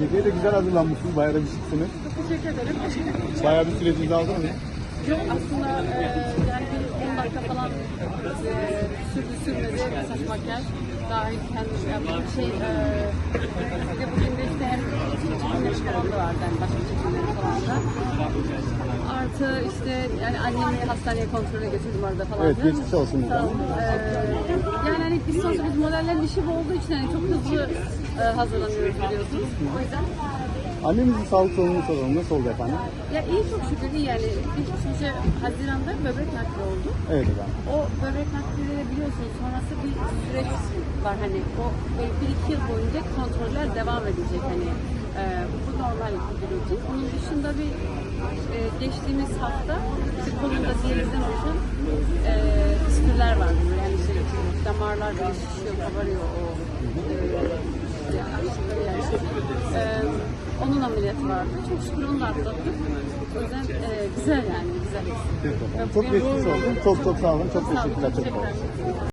Geceye de güzel hazırlanmışsınız. Bayağı da bir şıksınız. Teşekkür ederim. Bayağı bir sürecinizi aldınız mı? Yok aslında e, yani bir 10 dakika falan e, sürdü sürmedi bir saç makyaj. Daha kendim yaptığım bir şey. E, ve bugün de işte hem çekimleri falan da vardı. Yani başka çekimleri falan da. Artı işte yani annemi hastaneye kontrole götürdüm arada falan. Evet, geçmiş olsun Sağ olun. E, yani hani biz sonuçta biz modellerin işi bu olduğu için hani çok hızlı e, hazırlanıyoruz biliyorsunuz. O yüzden Annemizin sağlık sorununu soralım. Nasıl oldu efendim? ya iyi çok şükür iyi yani. İlk çünkü Haziran'da böbrek nakli oldu. Evet efendim. O böbrek naklileri biliyorsunuz sonrası bir süreç var hani o böyle bir iki yıl boyunca kontroller devam edecek hani e, bu normal bir rutin. Onun dışında bir e, geçtiğimiz hafta işte kolunda diyalizden oluşan e, püskürler var bunlar yani işte damarlar böyle şişiyor kabarıyor o e, işte açlıkları yani işte. E, onun ameliyatı vardı. Çok şükür onu da atlattık. O yüzden e, güzel yani güzel. Çok geçmiş olsun. Çok çok sağ olun. Çok teşekkürler. Çok sağ olun.